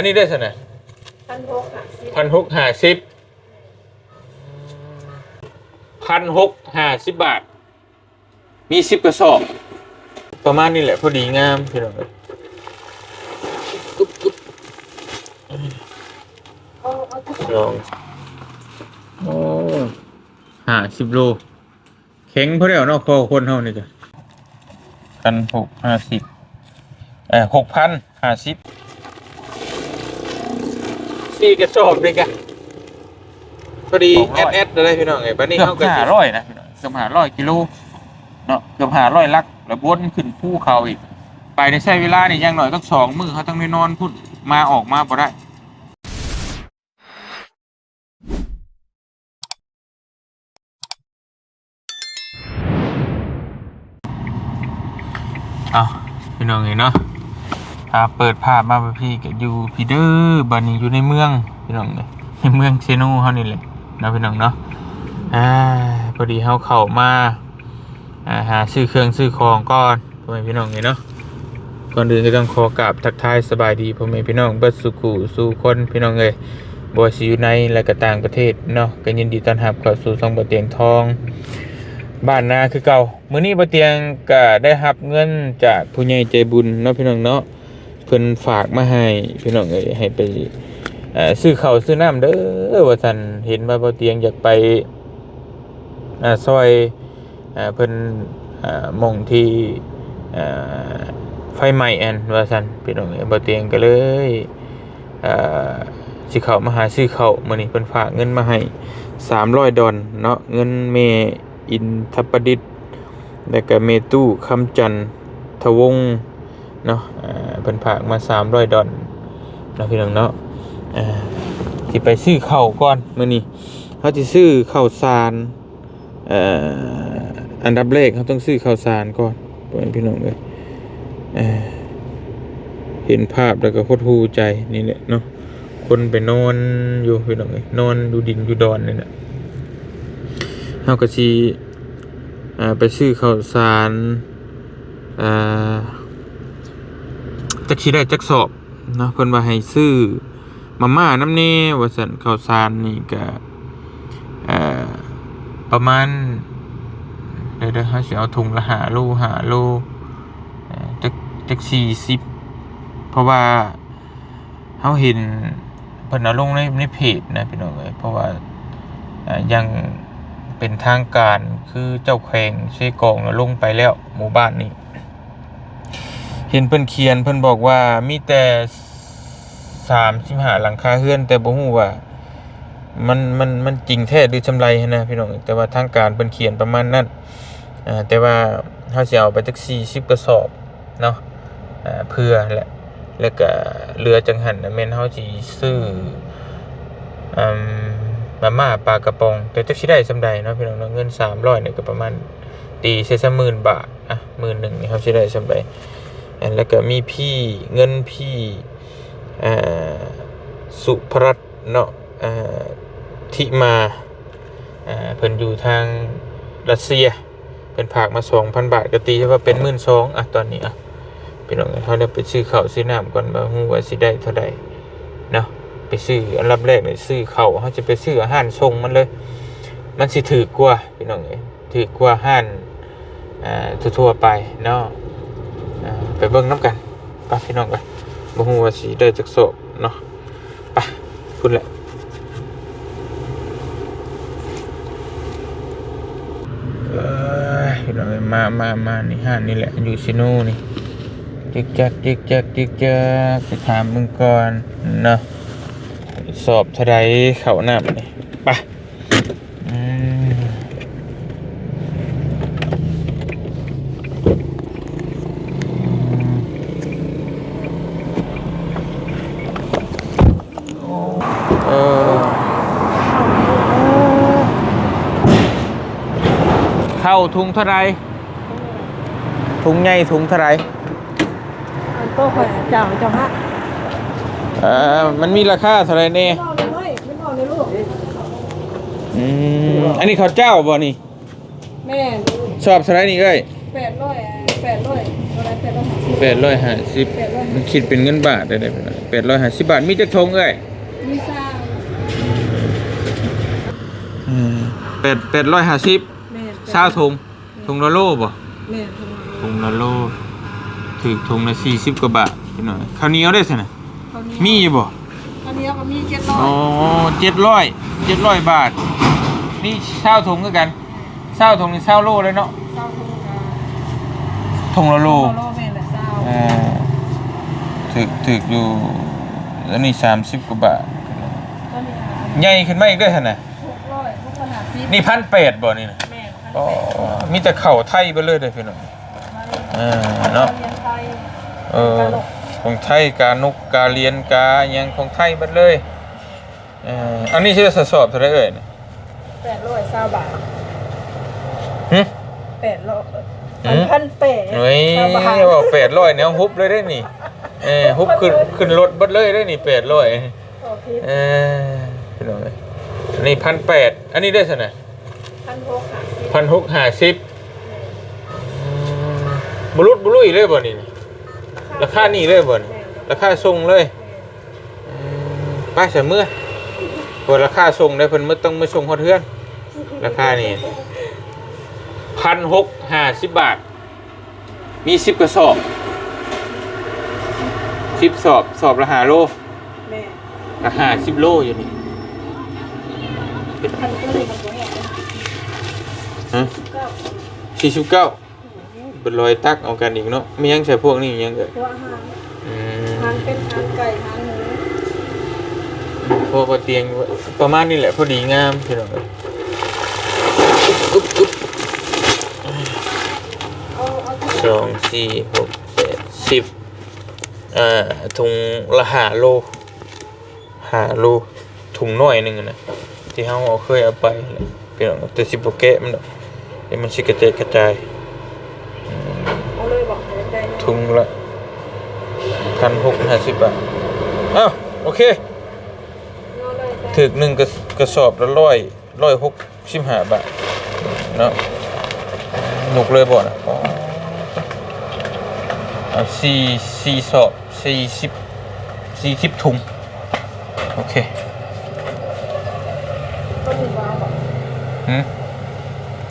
อันนี้ได้สนะพันหกค่ะสิบพันหกห้าสิบพันหกห้าสิบบาท มีสิบกระสอบ ประมาณนี้แหละพอดีงามพี่น้องเอ้ยอุ๊บอุ๊บเอาเอาทุกลองโอ้ห้าสิบโลเข็งเพราะเดี๋ยวเนาะคอคนเท่านี่จ้ะพันหกห้าสิบเออหกพันห้าสิบ สี่กระสอบเลยกันพอดีแอดแอดเลยพี่น้องไงบัดนี้เกือเขาบก็ห้าสิร้อยนะพี่น้องเกือบห้าร้อยกิโลเนาะเกือบห้าร้อยลักแล้ววนขึ้นภูเขาอีก ไปในใช้เวลานี่อยังหน่อยต้องสองมือเขาต้องได้นอนพุ่นมาออกมาบ่ได้ เอาพี่น้องไงเนาะ อ่าเปิดภาพมาพี่ก็อยู่พีเด้อบัดนี้อยู่ในเมืองพี่น้องเลยในเมืองเซโนเฮานี่แหละนะพี่น้องเนาะอ่าพอดีเฮาเข้ามาอ่าหาซื้อเครื่องซื้อของก่อนพ่อแม่พี่น้องไงเนาะก่อนอื่นก็ต้องขอกราบทักทายสบายดีพ่อแม่พี่น้องเบิดสุขุสู่คนพี่น้องเอ้ยบ่ว่าสิอยู่ในและก็ต่างประเทศเนาะก็ยินดีต้อนรับเข้าสู่ช่องบ่เตียงทอง บ้านนาคือเก่ามื้อนี้บ่เตียงก็ได้รับเงินจากผู้ใหญ่ใจบุญเนาะพี่น้องเนาะ เพิ่นฝากมาให้พี่น้องเอ้ยให้ไปซื้อข้าวซื้อน้ำเด้อว่าซั่นเห็นว่าบ่เตียงอยากไปอซอยอเพิ่นอมองที่ไฟไหม้อันว่าซั่นพี่น้องเอ้ยบ่เตียงก็เลยอ่าสิเข้ามาหาซื้อข้าวมื้อนี้เพิ่นฝากเงินมาให้300ดอลเนาะเงินเมอินทประดิษฐ์แล้วก็เมตู้คำจันทร์ทวงศ์ เนาะเพิ่นฝากมา300ดอลเนาะพี่น้องเนาะอ่าสิไปซื้อข้าวก่อนมื้อนี้เฮาสิซื้อข้าวสารเอ่ออันดับแรกเขาต้องซื้อข้าวสารก่อนพวกพี่น้องเอ้ยเห็นภาพแล้วก็โคตรฮู้ใจนี่แหละเนาะคนไปนอนอยู่พี่น้องเอ้ยนอนอยู่ดินอยู่ดอนนี่แหละเฮาก็สิอ่าไปซื้อข้าวสารอ่า จักสิได้จักสอบเนาะเพิ่นว่าให้ซื้อมาม่าน้ำแน่ว่าซั่นข้าวสารนี่ก็ประมาณเดี๋ยวๆเฮาสิเอาถุงละ5โล5โลเอ่อจักจัก40เพราะว่าเขาเห็นเพิ่นเอาลงในในเพจนะพี่น้องเอ้ยเพราะว่ายังเป็นทางการคือเจ้าแขวงเชกองลงไปแล้วหมู่บ้านนี้ เห็นเพิ่นเขียนเพิ่นบอกว่ามีแต่สามสิบห้าหลังคาเฮือนแต่บ่ฮู้ว่า มันมันมันจริงแท้หรือจำไรนะพี่น้องแต่ว่าทางการเพิ่นเขียนประมาณนั้นอ่าแต่ว่าเฮาสิเอาไปจัก40กระสอบเนาะอ่าเพื่อแหละแล้วก็เรือจังหันแม่นเฮาสิซื้ออืมมาม่าปลากระป๋องแต่จักสิได้ซำใดเนาะพี่น้องเนาะเงิน300นี่ก็ประมาณตีใช้ซะหมื่นบาทอะหมื่นหนึ่งนี่เฮาสิได้ซำใด แล้วก็มีพี่เงินพี่สุภรัตน์เนาะทิมาเพิ่นอยู่ทางรัสเซียเพิ่นฝากมา2,000บาทก็ตีใช่ว่าเป็น12,000อะตอนนี้อะพี่น้องเขาได้ไปซื้อข้าวซื้อน้ำก่อนว่าฮู้ว่าสิได้เท่าใดเนาะไปซื้ออันดับแรกเลยซื้อข้าวเขาจะไปซื้ออาหารทรงมันเลย มันสิถือกว่าพี่น้องเอ้ยถือกว่าห้านทั่วๆไปเนาะ ไปเบิ่งน้ำกันไปพี่น้องกันบ่ฮู้ว่าสิได้จักโซบเนาะไปพุ่นแหละเอ้ยพี่น้องมามามานี่ห้านนี่แหละอยู่ซิโน่นี่จิกจักจิกจักจิกจักไปถามมึงก่อนเนาะสอบเท่าไรเขาหน้านี่ไป เข้าถุงเท่าไรถุงใหญ่ถุงเท่าไรอันโตข่อยเจ้าเจ้าฮะเอ่อมันมีราคาเท่าไหรเนี่ยไม่เอาเลยไม่ไม่เอาเลยลูกอืมอันนี้ข้าวเจ้าบ่นี่แม่ชอบเท่าไหรนี่เอ้ยแปดร้อยแปดร้อยอะไรแปดร้อยห้าสิบแปดร้อยห้าสิบมันคิดเป็นเงินบาทได้ได้แปดร้อยห้าสิบบาทมีจักทงเอ้ยมีซาวแปดแปดร้อยห้าสิบ แม่ซาวทงทงละโลบ่แม่ทำมาทงละโลถือทงละสี่สิบกว่าบาทพี่น้อยข้าวเหนียวได้สินะเขานี้มีอยู่บ่เขานี้ก็มีเจ็ดร้อยอ๋อเจ็ดร้อยเจ็ดร้อยบาท นี่เช่าทงคือกันเช่าทงนี่เช่าโลเลยเนาะซาวทงกาทงละโลโลโลแม่แหละซาวอ่าถึกถึกอยู่อันนี้สามสิบกว่าบาทตอนนี้ใหญ่ขึ้นมาอีกด้วยฮะนะหกร้อยหกร้อยห้าสิบนี่พันแปดบ่นี่นะแม่ อ๋อมีแต่เข่าไทยไปเลยเลยพี่น้องอ่าเนาะเรียนไทยเออของไทยกานุกกาเรียนกาหยังของไทยหมดเลยเอออันนี้ชื่อสอบเท่าไหรเอ่ยแปดร้อยซาวบาทหึแปดร้อยหืมพันแปดเฮ้ยซาวบาทบอกแปดร้อยเนี่ยฮุบเลยได้นี่เออฮุบขึ้นขึ้นรถเบัดเลยได้นี่แปดร้อยโอเคเออพี่น้องเอ้ยอันนี้พันแปดอันนี้ได้สนะพันหกห้าสิบ พันหกห้าสิบบุรุษบุรุษเลยบ่นี่ราคานี่เลยบ่นี่ราคาส่งเลยอืมไป้าเสยเมื่อเปิดราคาส่งได้เพิ่นมื่ต้องมาส่งฮอดเทือนราคานี่พันหกห้าสิบบาท มีสิบกระสอบสิบสอบสอบละหาโลแม่ละหาสิบโลอยู่นี่ พันก็เลยมันก็แหก ฮะ เก้า สี่สิบเก้าเป็นรอยตักเอากันอีกเนาะไม่ยังใส่พวกนี้ยังเกิดตัวหางอืหางมเป็นหางไก่หางหมูพวกเตียงประมาณนี้แหละพอดีงามพี่น้องเอ้ยอุ๊บอุ๊บเอาเอาที่สองสี่หกแปดสิบอ่าถุงละหาโลหาโลถุงน้อยหนึ่งอะนะที่เฮาเอาเคยเอาไปแหละพี่น้องแต่สิบโปแกะมันดอก เดี๋ยวมันสิกระจายกระจายเอาเลยบอกเลยได้ถุงละพันหกห้าสิบบาทอ้าวโอเค เอาเลยได้ถึกหนึ่งกระกระสอบละร้อยร้อยหกสิบห้าบาทเนาะหนุกเลยบ่นะอ๋อเอาสี่สี่สอบสี่สิบสี่สิบถุง โอเคก็มีวาวบอกหืม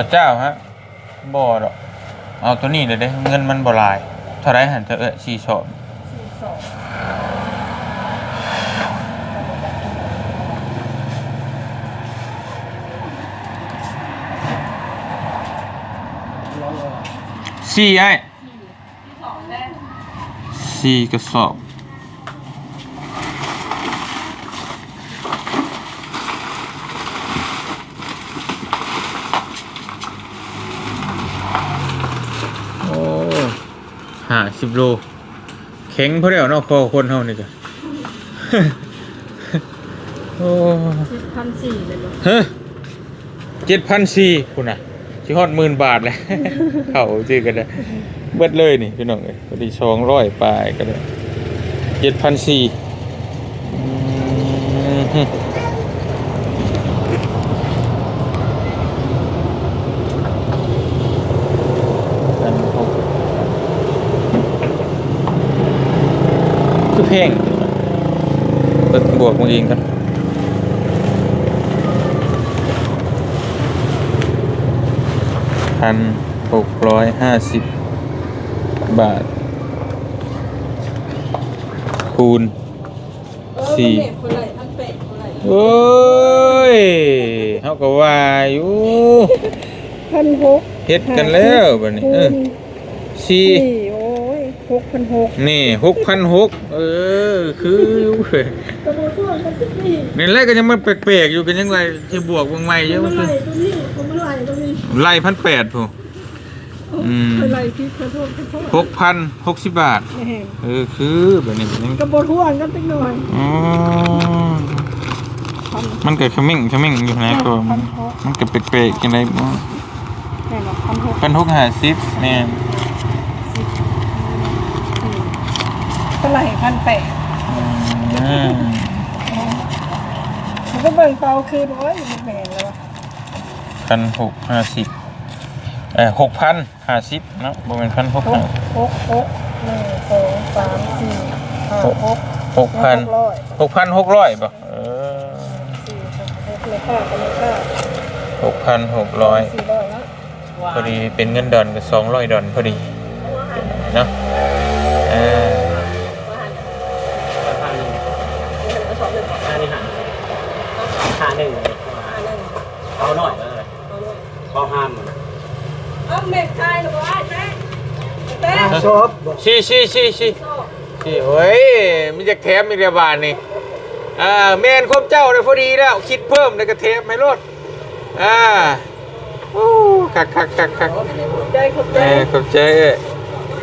ระเจ้าฮะบ่ดอกเอาตัวนี้เลยเด้เงินมันบ่หลาย เท่าไรหันเธอเอ้ยสี่สอบสี่สองสี่ไอ้สี่กระสอบ โอ้ห้า สิบโลแข็งเพราะเดี๋ยวเนาะพอคนเท่านี่จ้ะ โอ้สิบพันสี่เลยบอกฮะเจ็ดพันสี่คุณน่ะชิฮอดหมื่นบาทเลย เข้าชื่อกันเลยเบิดเลยนี่พี่น้องเอ้ยพอดีสองร้อยปลายก็ได้เจ็ดพันสี่ คือเพลงเปิดบวกมาเองกันพันหกร้อยห้าสิบบาท คูณเออสี่มันเด็กคนไหนพันแปดคนไหนโอ้ยเขาก็ว่าอยู่พันหกเฮ็ดกันแล้วบัดนี้เออสี่โอ้ย หกพันหกนี่หกพันหกเออ คืออยู่เว้ยกระโดดช่วงกันที่นี่นี่แรกก็ยังมันแปลกๆอยู่กันยังไงจะบวกวงใหม่เยอะมัมันนไหลคือตรงนี้ผมมันไหลตรงนี้ไล่พันแปดผู้อืมเป็นไรพี่ขอโทษขอโทษหกพันหกสิบบาทแหมเออ คือแบบนี้มันยังกระโดดห่วงกันสักหน่อยอ๋อพันมันเกิดขมิ้งขมิ้งอยู่นะก็พันหกมันเกิดแปลกๆยังไงบ้างแม่บอกพันหกเป็นทุกหาซิปเนี่ย เท่าไหร่พันแปดอืมมันก็เบิ่งเปล่าคืนโอ้ยมันแพงแล้ววะพันหกห้าสิบเออหกพันห้าสิบเนาะประมาณพันหกหห้ากหกหกหนึ่งสองสามสี่ห้าหกหกพันร้อยหกพันหกร้อยป่ะเออสี่ห้าหกเลยค่ะก็เลยค่ะหกพันหกร้อยสี่ร้อยแล้วพอดีเป็นเงินดอนก็สองร้อยดอนพอดีเนาะเออ ห้านี่หา ห้าหนึ่งเอาหน่อยเลยก็ห้ามอ้าวแม่ชายหรือว่าแม่เต้ชอบชี้ชี้ชี้ชี้ชี้เฮ้ยมันจะแถมอีกแล้วบาทนี่อ่าแมนคมเจ้าเลยพอดีแล้วคิดเพิ่มในกระเทมให้รถอ่าโอ้คักคักคักคักใจขอบใจเออขอบใจเอ้ย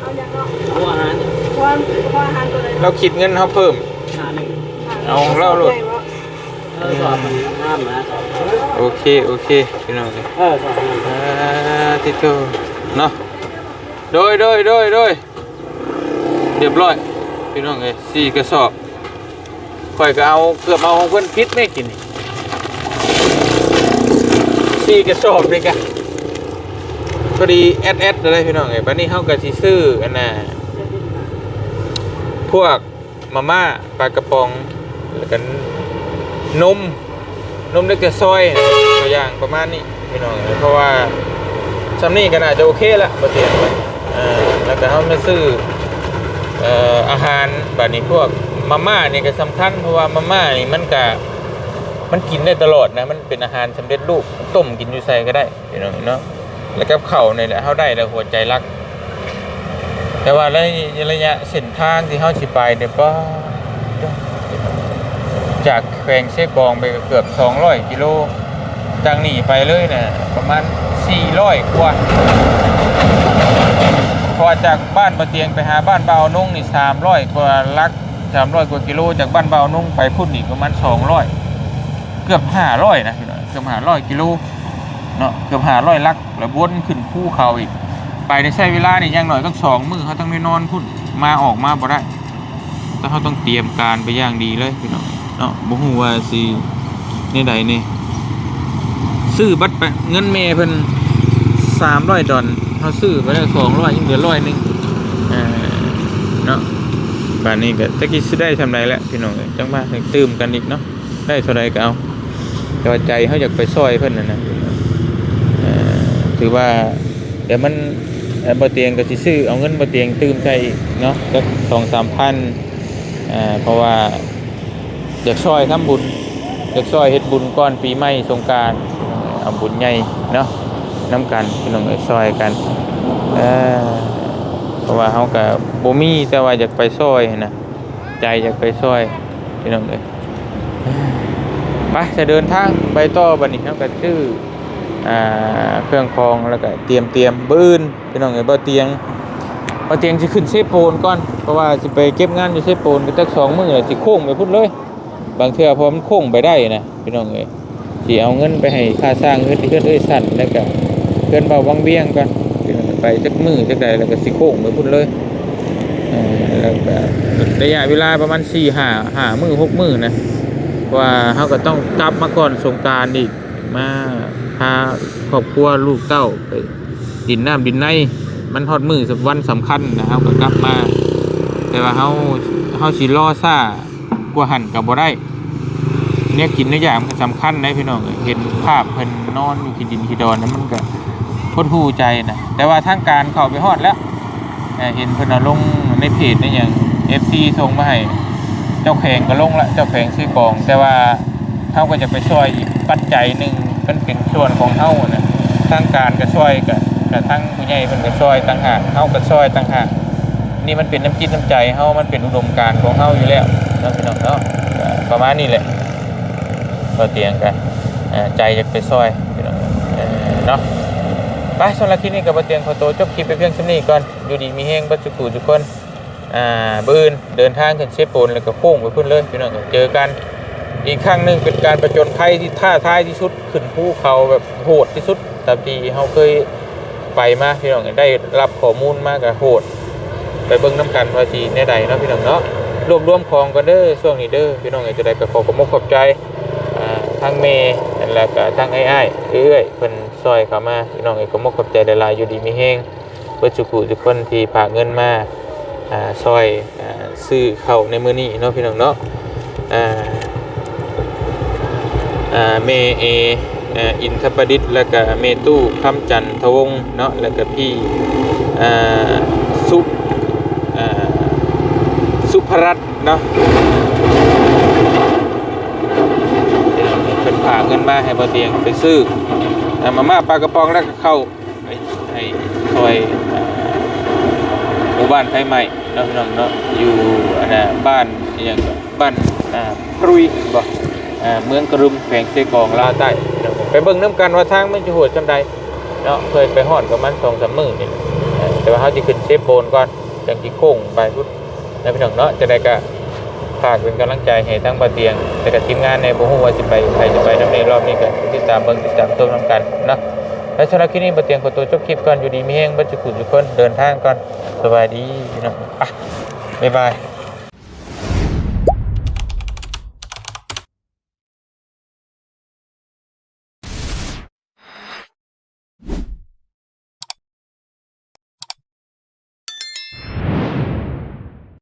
เอาอย่างเนาะหัวอาหารความความอาหารตัวไหนเราคิดเงินเขาเพิ่มห้าหนึ่งเอาเล่าโลด เออสอบมันห้ามนะโอเค โอเคพี่น้องเลยเออสอบมันอ่าติดตัวเนาะโดยโดยโดยโดยเรียบร้อยพี่น้องเลยสี่กระสอบข่อยก็เอาเกือบเอาของเพิ่นพิษไม่กินนี่สี่กระสอบเลยกันพอดีแอดแอดเลยพี่น้องเอ้ยบัดนี้เฮาก็สิซื้ออันน่ะพวกมาม่าปลากระป๋องแล้วก็น นม นมเล็กแต่ซอยตัวอย่างประมาณนี้พี่น้องเพราะว่าซัมนี่ก็น่าจะโอเคละประเทศมันแล้วก็เขาไม่ซื้อเอ่ออาหารแบบนี้พวกมาม่าเนี่ก็สำคัญเพราะว่ามาม่านี่มันก็มันกินได้ตลอดนะมันเป็นอาหารสำเร็จรูปต้มกินอยู่ใส่ก็ได้พี่น้องเนาะแล้วกับข้าวนี่แหละเขาได้แล้วหัวใจรัก แต่ว่าระยะเส้นทางที่เขาสิไปเนี่ยป้า จากแขวงเชฟบองไปเกือบ 200 กิโลจากนี่ไปเลยนะประมาณ 400 กว่าพอจากบ้านบะเตียงไปหาบ้านเบานุ่งนี่ 300 กว่าลัก 300 กว่ากิโล จากบ้านเบานุ่งไปพุ่นอีกประมาณ 200 เกือบ 500 นะพี่น้องเกือบ 500 กิโลเนาะเกือบ 500 ลัก แล้ววนขึ้นภูเขาอีก ไปในใช้เวลานี่ยังหน่อยต้องสองมือเขาต้องได้นอนพุ่นมาออกมาบ่ได้แต่เขาต้องเตรียมการไปอย่างดีเลยพี่น้อง เนาะบ่ฮู้ว่าสิในใดนี่ซื้อบัตรไปเงินเมย์เพิ่น300ดอลเขาซื้อไปได้200ยังเหลือร้อยหนึงเอ่อเนาะป่านนี้ก็ตะกี้สิได้ทำไรแล้วพี่น้องจังว่าตื่มกันอีกเนาะได้เท่าไรก็เอาแต่ใจเขาอยากไปซอยเพิ่นน่ะนะถือว่าเดี๋ยวมันเอ่บ่เตียงก็สิซื้อเอาเงินบ่เตียงตื่มใจเนาะจัก2-3,000อ่าเพราะว่า อยากช่วยทำบุญอยากช่วยเฮ็ดบุญก้อนปีใหม่สงการเอาบุญใหญ่เนาะน้ำกันพี่น้องเอ้ยช่วยกันเออเพราะว่าเฮาก็บ่มีแต่ว่าอยากไปช่วยนะใจอยากไปช่วยพี่น้องเอ้ยไปจะเดินทางไปต่อบัดนี้เฮาก็ซื้ออ่าเครื่องคองแล้วก็เตรียมเตรียมบื้นพี่น้องเอ้ยบ่เตียงเอาเตียงจะขึ้นเซโปนก่อนเพราะว่าจะไปเก็บงานอยู่เซโปนก็ตักสองมือเลยสิโค้งไปพุ่นเลย บางเทื่อพอมันโค้งไปได้นะพี่น้องเอ้ยสิเอาเงินไปให้ค่าสร้างเฮือนที่เฮือนเอ้ยสั่นแล้วก็เพื่อนเบาวังเวียงก่อนไปจักมือจักใดแล้วก็สิโค้งไปพุ่นเลยแล้วก็ระยะเวลาประมาณ4 5 5มื้อ6มื้อนะเพราะว่าเฮาก็ต้องกลับมาก่อนสงกรารอีกมาพาครอบครัวลูกเต้าไปดินน้ำดินในมันฮอดมือสักวันสำคัญนะครับก็กลับมา แต่ว่าเฮาเฮาสิรอซ่ากว่าหันกับบ่ได้ เนี่ยกินในอย่างมันสำคัญนะพี่น้องเห็นภาพเพิ่นนอนอยู่ขีดินขีดอนนั้นมันก็พดหูใจนะแต่ว่าทางการเข้าไปฮอดแล้วเห็นเพิ่นเอาลงในเพจในอย่าง FC ส่งมาให้เจ้าแข่งก็ลงละเจ้าแข่งซื้อกอง แต่ว่าเฮาก็จะไปช่วยอีกปัจจัยหนึ่งมันเป็นส่วนของเฮานะทางการก็ช่วยกับกับทางผู้ใหญ่เพิ่นก็ช่วยต่างหากเฮาก็ช่วยต่างหากนี่มันเป็นน้ำจิตน้ำใจเฮามันเป็นอุดมการณ์ของเฮาอยู่แล้วนะพี่น้องเนาะประมาณนี้แหละ ก็เตียงกันอ่าใจจะไปซอยพี่น้องเนาะไปสำหรับคลิปนี้กับบ่เตียงขอตัวจบคลิปไปเพียงเท่านี้ก่อนอยู่ดีมีแฮงบัดจุกูทุกคนอ่าบื้นเดินทางขึ้นเชฟปูนแล้วก็โค้งไปพุ่นเลยพี่น้องเจอกันอีกครั้งหนึ่งเป็นการประจนภัยที่ท้าท้ายที่สุดขึ้นภูเขาแบบโหดที่สุดตามที่เฮาเคยไปมาพี่น้องได้รับข้อมูลมาก็โหด ไปเบิ่งน้ำกันว่าจีแน่ใดเนาะพี่น้องเนาะรวบรวมของกันเด้อช่วงนี้เด้อพี่น้องจะได้ก็ขอขอบคุณขอบใจ ทางเมย์แล้วก็ทางไอ้ไอ้ายๆเอ้ยเพิ่นซอยเข้ามาพี่น้องเอยก็ขอบใจหลายๆอยู่ดีมีแฮงเบิดสุขุทุกคนที่ฝาเงินมาอ่าซอยอ่าซื้อเข้าในมื้อนี้เนาะพี่น้องเนาะอ่าอ่าเมเอออินทประดิษฐ์แล้วก็เมตู้คำจันทวงเนาะแล้วก็พี่อ่าสุอ่าสุภรัตน์เนาะ หาเงินมาให้บ่เตียงไปซื้ออ่ามาม่าปลากระป๋องแล้วก็เข้าให้ให้ซอยหมู่บ้านไทยใหม่เนาะพี่น้องเนาะอยู่อันน่ะบ้านอย่างบ้านอ่ากรุยบ่อ่าเมืองกระรุมแขวงเซกองลาวใต้ไปเบิ่งน้ำกันว่าทางมันจะโหดจำใดเนาะเคยไปฮอดประมาณ2-3มื้อนี่แหละเออแต่ว่าเฮาสิขึ้นเซฟโบนก่อนจังสิโค้งไปพุทธนะพี่น้องเนาะจะได้ก็ ฝากเป็นกำลังใจให้ทั้งบ่าเตียง แต่กับทีมงานในบ่ฮู้ว่าสิไปใครจะไปนำในรอบนี้กันติดตามเบิ่งติดตามชมนำกันนะและสำหรับคลิปนี้บทเตียงขอตัวจบคลิปก่อนอยู่ดีมีแห้งบัจจุกุจุคนเดินทางก่อนสบายดีนะอะบ๊ายบาย